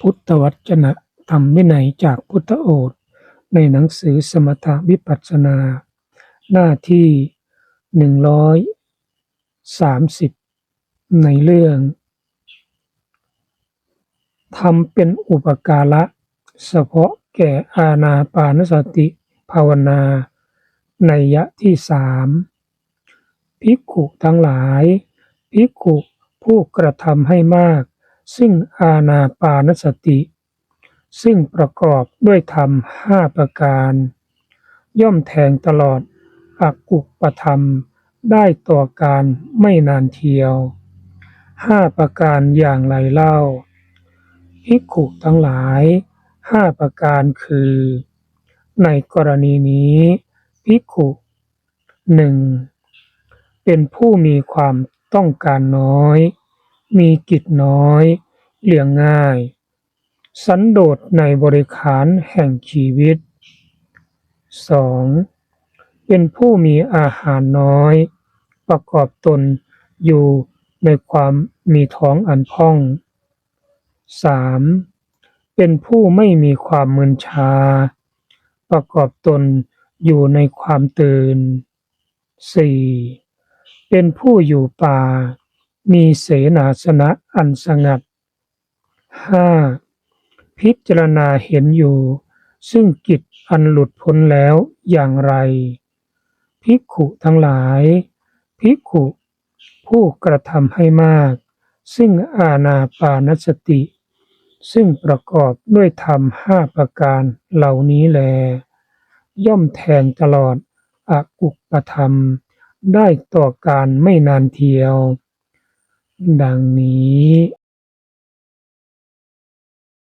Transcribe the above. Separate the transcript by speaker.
Speaker 1: พุทธวจนะธรรมวินัยจากพุทธโอษฐ์ในหนังสือสมถวิปัสสนา หน้าที่หนึ่งร้อยสามสิบในเรื่องทำเป็นอุปการะเฉพาะแก่อาณาปานสติภาวนาในยะที่สามภิกขุทั้งหลาย ภิกขุผู้กระทำให้มาก ซึ่งอาณาปานสติ ซึ่งประกอบด้วยธรรมห้าประการ ย่อมแทงตลอดอกุปธรรมได้ต่อการไม่นานเทียวห้าประการอย่างไรเล่าภิกขุทั้งหลายห้าประการคือ ในกรณีนี้ภิกขุหนึ่งเป็นผู้มีความต้องการน้อย มีกิจน้อย เลี้ยงง่าย สันโดษในบริขารแห่งชีวิตสองเป็นผู้มีอาหารน้อย ประกอบตนอยู่ในความมีท้องอันพองสามเป็นผู้ไม่มีความมึนชา ประกอบตนอยู่ในความตื่นสี่เป็นผู้อยู่ป่า มีเสนาสนะอันสงัดห้าพิจารณาเห็นอยู่ ซึ่งกิจอันหลุดพ้นแล้วอย่างไร ภิกขุทั้งหลาย ภิกขุผู้กระทำให้มาก ซึ่งอาณาปานสติ ซึ่งประกอบด้วยธรรมห้าประการเหล่านี้แล ย่อมแทงตลอดอกุปธรรม ได้ต่อการไม่นานเทียว ดังนี้